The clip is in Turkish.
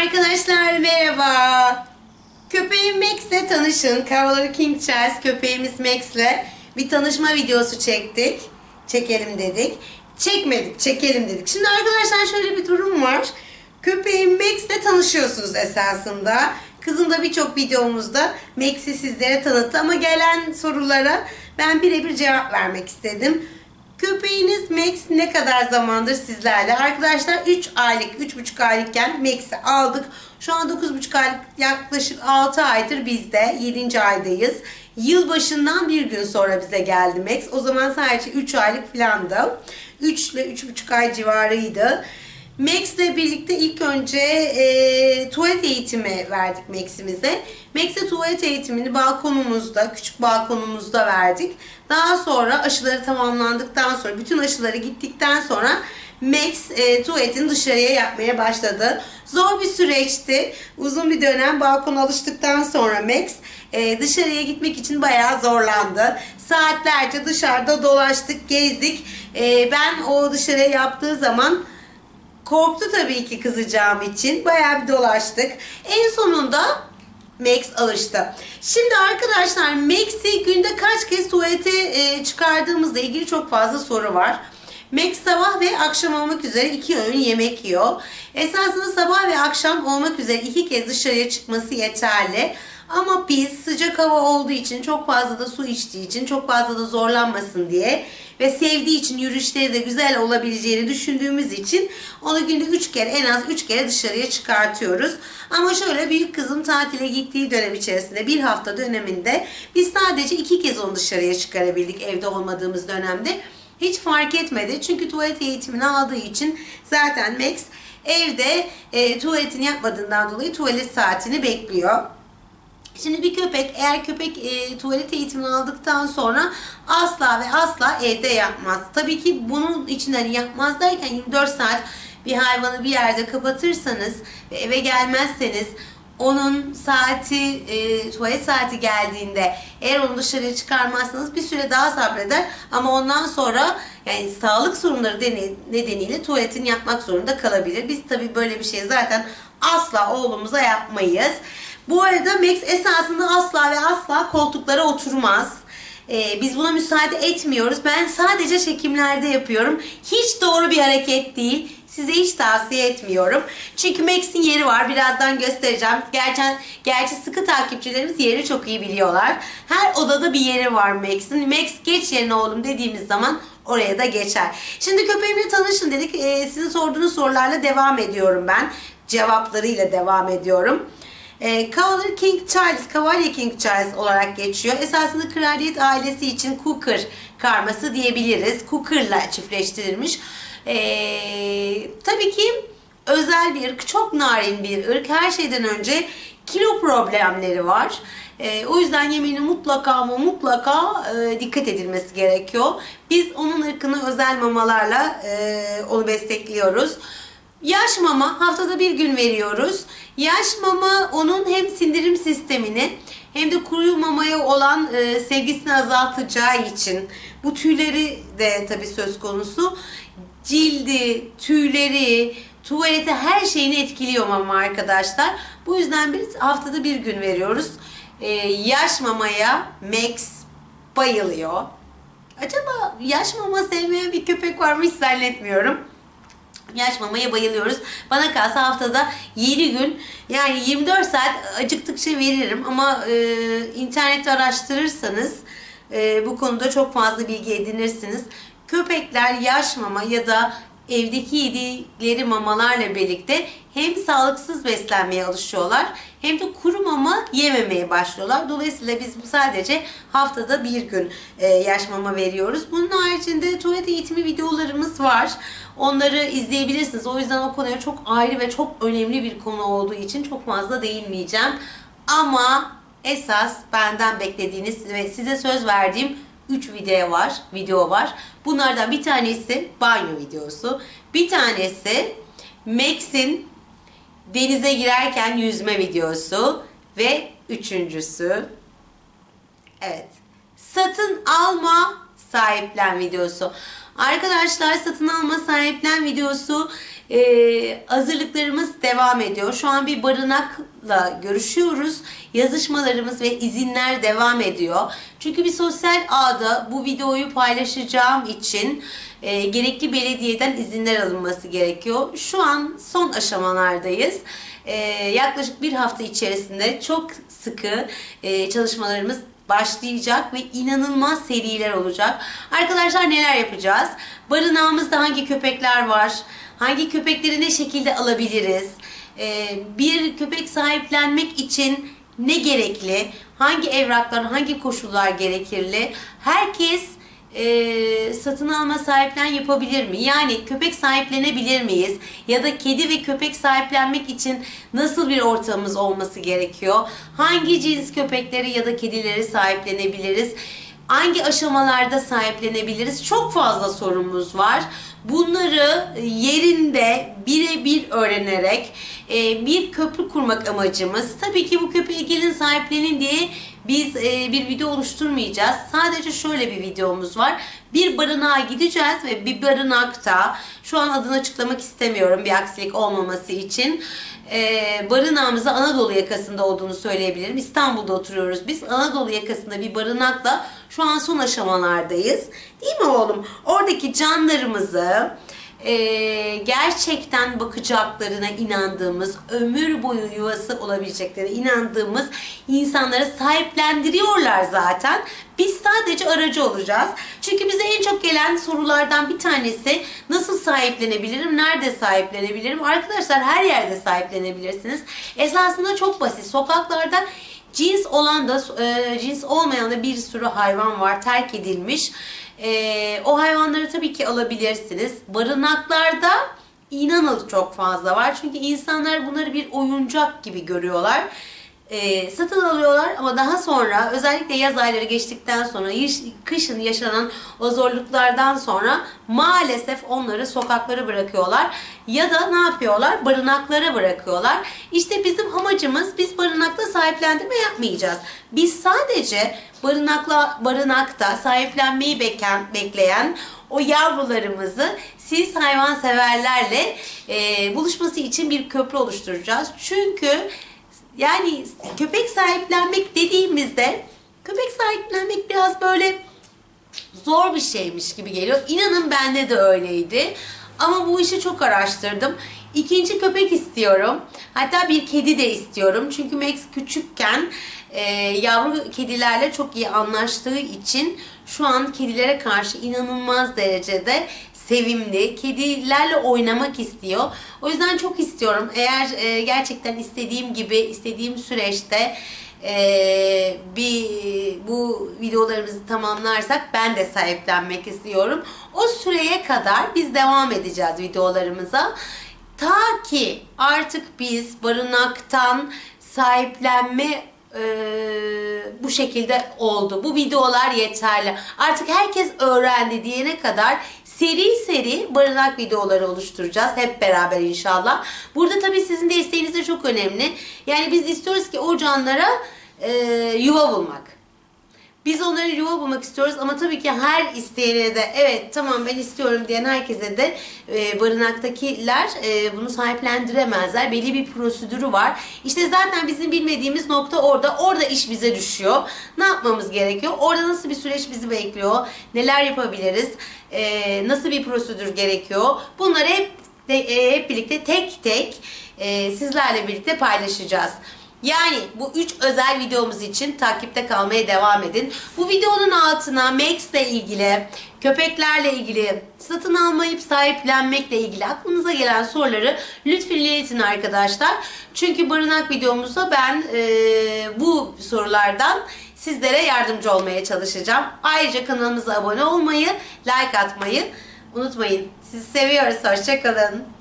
Arkadaşlar merhaba. Köpeğim Max'le tanışın. Kavaları King Charles köpeğimiz Max'le bir tanışma videosu çektik. Çekelim dedik. Çekmedik, çekelim dedik. Şimdi arkadaşlar şöyle bir durum var. Köpeğim Max'le tanışıyorsunuz esasında. Kızım da birçok videomuzda Max'i sizlere tanıttı ama gelen sorulara ben birebir cevap vermek istedim. Köpeğiniz Max ne kadar zamandır sizlerle? Arkadaşlar 3 aylık, 3,5 aylıkken Max'i aldık. Şu an 9,5 aylık yaklaşık 6 aydır bizde. 7. aydayız. Yılbaşından bir gün sonra bize geldi Max. O zaman sadece 3 aylık filandı. 3 ile 3,5 ay civarıydı. Max'le birlikte ilk önce e, tuvalet eğitimi verdik Max'imize. Max'e tuvalet eğitimini balkonumuzda, küçük balkonumuzda verdik. Daha sonra aşıları tamamlandıktan sonra, bütün aşıları gittikten sonra Max e, tuvaletini dışarıya yapmaya başladı. Zor bir süreçti. Uzun bir dönem balkona alıştıktan sonra Max e, dışarıya gitmek için bayağı zorlandı. Saatlerce dışarıda dolaştık, gezdik. E, ben o dışarıya yaptığı zaman Korktu tabii ki kızacağım için. Bayağı bir dolaştık. En sonunda Max alıştı. Şimdi arkadaşlar Max'i günde kaç kez tuvalete e, çıkardığımızla ilgili çok fazla soru var. Max sabah ve akşam olmak üzere iki öğün yemek yiyor. Esasında sabah ve akşam olmak üzere iki kez dışarıya çıkması yeterli. Ama biz sıcak hava olduğu için çok fazla da su içtiği için çok fazla da zorlanmasın diye ve sevdiği için yürüyüşleri de güzel olabileceğini düşündüğümüz için onu günde 3 kere en az 3 kere dışarıya çıkartıyoruz. Ama şöyle büyük kızım tatile gittiği dönem içerisinde bir hafta döneminde biz sadece 2 kez onu dışarıya çıkarabildik evde olmadığımız dönemde. Hiç fark etmedi çünkü tuvalet eğitimini aldığı için zaten Max evde e, tuvaletini yapmadığından dolayı tuvalet saatini bekliyor. Şimdi bir köpek eğer köpek e, tuvalet eğitimini aldıktan sonra asla ve asla evde yapmaz. Tabii ki bunun için hani yapmaz derken 24 saat bir hayvanı bir yerde kapatırsanız ve eve gelmezseniz onun saati, e, tuvalet saati geldiğinde eğer onu dışarıya çıkarmazsanız bir süre daha sabreder ama ondan sonra yani sağlık sorunları nedeniyle tuvaletini yapmak zorunda kalabilir. Biz tabii böyle bir şey zaten asla oğlumuza yapmayız. Bu arada Max esasında asla ve asla koltuklara oturmaz. Ee, biz buna müsaade etmiyoruz. Ben sadece çekimlerde yapıyorum. Hiç doğru bir hareket değil. Size hiç tavsiye etmiyorum. Çünkü Max'in yeri var. Birazdan göstereceğim. Gerçi, gerçi sıkı takipçilerimiz yeri çok iyi biliyorlar. Her odada bir yeri var Max'in. Max geç yerine oğlum dediğimiz zaman oraya da geçer. Şimdi köpeğimle tanışın dedik. Ee, sizin sorduğunuz sorularla devam ediyorum ben. Cevaplarıyla devam ediyorum. E, Cavalier King Charles, Cavalier King Charles olarak geçiyor. Esasında kraliyet ailesi için Cooker karması diyebiliriz. Cooker'la çiftleştirilmiş. E, tabii ki özel bir ırk, çok narin bir ırk. Her şeyden önce kilo problemleri var. E, o yüzden yemeğine mutlaka ama mutlaka e, dikkat edilmesi gerekiyor. Biz onun ırkını özel mamalarla e, onu bestekliyoruz. Yaş mama haftada bir gün veriyoruz. Yaş mama onun hem sindirim sistemini hem de kuru mamaya olan e, sevgisini azaltacağı için bu tüyleri de tabi söz konusu. Cildi, tüyleri, tuvalete her şeyini etkiliyor mama arkadaşlar. Bu yüzden biz haftada bir gün veriyoruz. E, yaş mamaya Max bayılıyor. Acaba yaş mama sevmeyen bir köpek var mı hiç zannetmiyorum. Yaş bayılıyoruz. Bana kalsa haftada 7 gün yani 24 saat acıktıkça veririm ama e, internette araştırırsanız e, bu konuda çok fazla bilgi edinirsiniz. Köpekler yaş mama ya da evdeki yedikleri mamalarla birlikte hem sağlıksız beslenmeye alışıyorlar hem de kuru mama yememeye başlıyorlar. Dolayısıyla biz sadece haftada bir gün e, yaş mama veriyoruz. Bunun haricinde tuvalet eğitimi videolarımız var. Onları izleyebilirsiniz. O yüzden o konuya çok ayrı ve çok önemli bir konu olduğu için çok fazla değinmeyeceğim. Ama esas benden beklediğiniz ve size söz verdiğim 3 video var, video var. Bunlardan bir tanesi banyo videosu. Bir tanesi Max'in denize girerken yüzme videosu ve üçüncüsü evet satın alma sahiplen videosu. Arkadaşlar satın alma sahiplen videosu e, hazırlıklarımız devam ediyor. Şu an bir barınakla görüşüyoruz. Yazışmalarımız ve izinler devam ediyor. Çünkü bir sosyal ağda bu videoyu paylaşacağım için e, gerekli belediyeden izinler alınması gerekiyor. Şu an son aşamalardayız. E, yaklaşık bir hafta içerisinde çok sıkı e, çalışmalarımız başlayacak ve inanılmaz seriler olacak. Arkadaşlar neler yapacağız? Barınağımızda hangi köpekler var? Hangi köpekleri ne şekilde alabiliriz? Ee, bir köpek sahiplenmek için ne gerekli? Hangi evraklar, hangi koşullar gerekirli? Herkes e, satın alma sahiplen yapabilir mi? Yani köpek sahiplenebilir miyiz? Ya da kedi ve köpek sahiplenmek için nasıl bir ortamımız olması gerekiyor? Hangi cins köpekleri ya da kedileri sahiplenebiliriz? Hangi aşamalarda sahiplenebiliriz? Çok fazla sorumuz var. Bunları yerinde birebir öğrenerek e, bir köprü kurmak amacımız. Tabii ki bu köpeği gelin sahiplenin diye biz e, bir video oluşturmayacağız. Sadece şöyle bir videomuz var. Bir barınağa gideceğiz ve bir barınakta şu an adını açıklamak istemiyorum bir aksilik olmaması için. E, barınağımızda Anadolu yakasında olduğunu söyleyebilirim. İstanbul'da oturuyoruz biz. Anadolu yakasında bir barınakla şu an son aşamalardayız. Değil mi oğlum? Oradaki canlarımızı e, gerçekten bakacaklarına inandığımız, ömür boyu yuvası olabileceklerine inandığımız insanları sahiplendiriyorlar zaten. Biz sadece aracı olacağız. Çünkü bize en çok gelen sorulardan bir tanesi nasıl sahiplenebilirim, nerede sahiplenebilirim? Arkadaşlar her yerde sahiplenebilirsiniz. Esasında çok basit. Sokaklarda cins olan da e, cins olmayan da bir sürü hayvan var terk edilmiş. E, o hayvanları tabii ki alabilirsiniz. Barınaklarda inanın çok fazla var. Çünkü insanlar bunları bir oyuncak gibi görüyorlar. E, satın alıyorlar ama daha sonra özellikle yaz ayları geçtikten sonra kışın yaşanan o zorluklardan sonra maalesef onları sokaklara bırakıyorlar ya da ne yapıyorlar barınaklara bırakıyorlar. İşte bizim amacımız biz barınakta sahiplendirme yapmayacağız. Biz sadece barınakla barınakta sahiplenmeyi beken, bekleyen o yavrularımızı siz hayvanseverlerle e, buluşması için bir köprü oluşturacağız. Çünkü yani köpek sahiplenmek dediğimizde köpek sahiplenmek biraz böyle zor bir şeymiş gibi geliyor. İnanın bende de öyleydi. Ama bu işi çok araştırdım. İkinci köpek istiyorum. Hatta bir kedi de istiyorum. Çünkü Max küçükken e, yavru kedilerle çok iyi anlaştığı için şu an kedilere karşı inanılmaz derecede sevimli, kedilerle oynamak istiyor. O yüzden çok istiyorum. Eğer e, gerçekten istediğim gibi, istediğim süreçte e, bir bu videolarımızı tamamlarsak ben de sahiplenmek istiyorum. O süreye kadar biz devam edeceğiz videolarımıza. Ta ki artık biz barınaktan sahiplenme e, bu şekilde oldu. Bu videolar yeterli. Artık herkes öğrendi diyene kadar seri seri barınak videoları oluşturacağız hep beraber inşallah. Burada tabii sizin desteğiniz de çok önemli. Yani biz istiyoruz ki o canlara e, yuva bulmak. Biz onları yuva bulmak istiyoruz ama tabii ki her isteyene de evet tamam ben istiyorum diyen herkese de e, barınaktakiler e, bunu sahiplendiremezler. Belli bir prosedürü var. İşte zaten bizim bilmediğimiz nokta orada. Orada iş bize düşüyor. Ne yapmamız gerekiyor? Orada nasıl bir süreç bizi bekliyor? Neler yapabiliriz? E, nasıl bir prosedür gerekiyor? Bunları hep de, e, hep birlikte tek tek e, sizlerle birlikte paylaşacağız. Yani bu üç özel videomuz için takipte kalmaya devam edin. Bu videonun altına Max ile ilgili, köpeklerle ilgili, satın almayıp sahiplenmekle ilgili aklınıza gelen soruları lütfen iletin arkadaşlar. Çünkü barınak videomuzda ben e, bu sorulardan sizlere yardımcı olmaya çalışacağım. Ayrıca kanalımıza abone olmayı, like atmayı unutmayın. Sizi seviyoruz. Hoşçakalın.